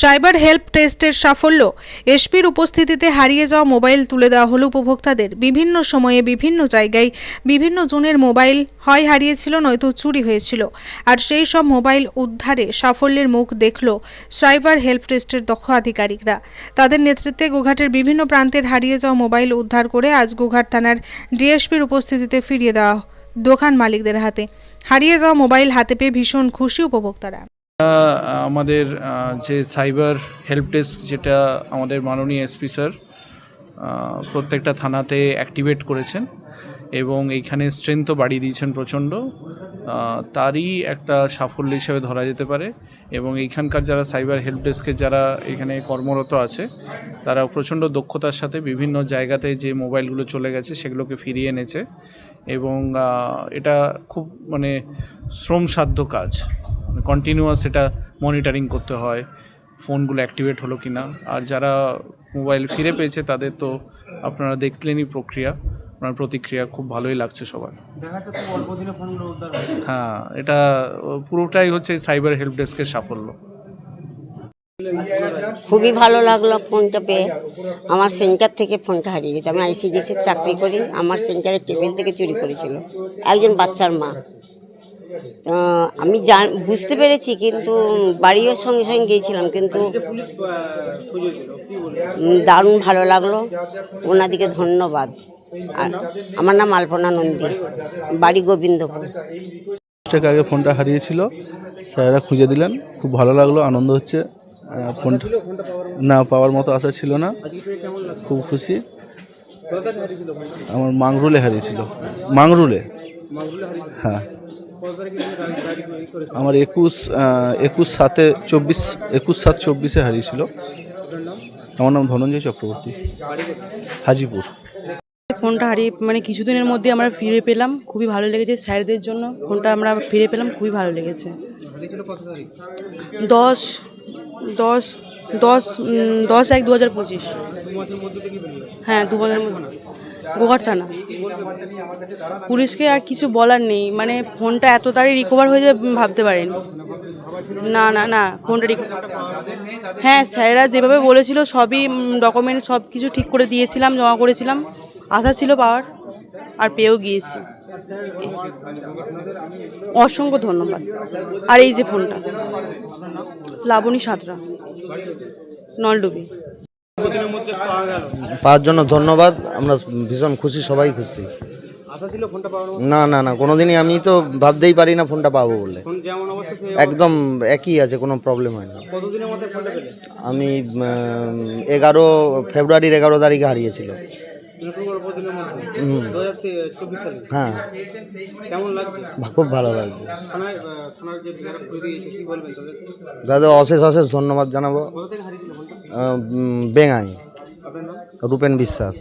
Cyber help টেস্টের সাফল্য, এসপির উপস্থিতিতে হারিয়ে যাওয়া মোবাইল তুলে দেওয়া হলো উপভোক্তাদের। বিভিন্ন সময়ে বিভিন্ন জায়গায় বিভিন্ন জনের মোবাইল হয় হারিয়েছিল, নয়তো চুরি হয়েছিল। আর সেই সব মোবাইল উদ্ধারে সাফল্যের মুখ দেখল সাইবার হেল্প টেস্টের দক্ষ আধিকারিকরা। তাদের নেতৃত্বে গোঘাটের বিভিন্ন প্রান্তের হারিয়ে যাওয়া মোবাইল উদ্ধার করে আজ গোঘাট থানার ডিএসপির উপস্থিতিতে ফিরিয়ে দেওয়া দোকান মালিকদের হাতে। হারিয়ে যাওয়া মোবাইল হাতে পেয়ে ভীষণ খুশি উপভোক্তারা। আমাদের যে সাইবার হেল্প ডেস্ক যেটা আমাদের মাননীয় এসপি স্যার প্রত্যেকটা থানাতে অ্যাক্টিভেট করেছেন এবং এইখানে স্ট্রেংথও বাড়িয়ে দিয়েছেন প্রচণ্ড। তারই একটা সাফল্য হিসেবে ধরা যেতে পারে এবং এইখানকার যারা সাইবার হেল্প ডেস্কের যারা এখানে কর্মরত আছে তারা প্রচণ্ড দক্ষতার সাথে বিভিন্ন জায়গাতে যে মোবাইলগুলো চলে গেছে সেগুলোকে ফিরিয়ে এনেছে এবং এটা খুব মানে শ্রমসাধ্য কাজ। কন্টিনিউয়াস এটা মনিটরিং করতে হয় ফোনগুলো অ্যাক্টিভেট হলো কি না আর যারা মোবাইল ফিরে পেয়েছে তাদের তো আপনারা দেখলেনই প্রক্রিয়া। আপনার প্রতিক্রিয়া খুব ভালোই লাগছে সবার। হ্যাঁ এটা পুরোটাই হচ্ছে সাইবার হেল্প ডেস্কের সাফল্য। খুবই ভালো লাগল ফোনটা পেয়ে। আমার সেন্টার থেকে ফোনটা হারিয়ে গেছে। আমি আইসিডিসির চাকরি করি। আমার সেন্টারের টেবিল থেকে চুরি করেছিল। একজন বাচ্চার মা। আমি বুঝতে পেরেছি, কিন্তু বাড়িও সঙ্গে সঙ্গে গিয়েছিলাম, কিন্তু দারুণ ভালো লাগল। ওনাদিকে ধন্যবাদ। আর আমার নাম আলপনা নন্দী। বাড়ি গোবিন্দপুর। আগে ফোনটা হারিয়েছিল, স্যারেরা খুঁজে দিলেন। খুব ভালো লাগল, আনন্দ হচ্ছে। ফোনটা না, পাওয়ার মতো আশা ছিল না। খুব খুশি। আমার মাংরুলে হারিয়েছিল। মাংরুলে? হ্যাঁ। আমার একুশ একুশ সাতে চব্বিশ, একুশ সাত চব্বিশে হারিয়েছিল। আমার নাম ধনঞ্জয় চক্রবর্তী, হাজিপুর। ফোনটা হারিয়ে মানে কিছুদিনের মধ্যে আমরা ফিরে পেলাম। খুবই ভালো লেগেছে স্যারদের জন্য। ফোনটা আমরা ফিরে পেলাম, খুবই ভালো লেগেছে। দশ দশ দশ দশ এক দু হাজার পঁচিশ। হ্যাঁ দু বছরের মধ্যে। গোঘাট থানা। পুলিশকে আর কিছু বলার নেই। মানে ফোনটা এত তাড়াতাড়ি রিকভার হয়ে যাবে ভাবতে পারেন। না না না, ফোনটা হ্যাঁ স্যারেরা যেভাবে বলেছিল সবই ডকুমেন্ট সব কিছু ঠিক করে দিয়েছিলাম, জমা করেছিলাম। আশা ছিল পাওয়ার, আর পেয়েও গিয়েছি। অসংখ্য ধন্যবাদ। আর এই যে ফোনটা, লাবণী সাঁতরা, নলডুবি। পাওয়ার জন্য ধন্যবাদ, আমরা ভীষণ খুশি, সবাই খুশি। না না না, কোনোদিনই আমি তো ভাবতেই পারি না ফোনটা পাবো বলে। একদম একই আছে, কোনো প্রবলেম হয় না। আমি এগারো, ফেব্রুয়ারির এগারো তারিখে হারিয়েছিল। হ্যাঁ। খুব ভালো লাগছে দাদা অশেষ অশেষ ধন্যবাদ জানাব। বেঙ্গাই রূপেন বিশ্বাস।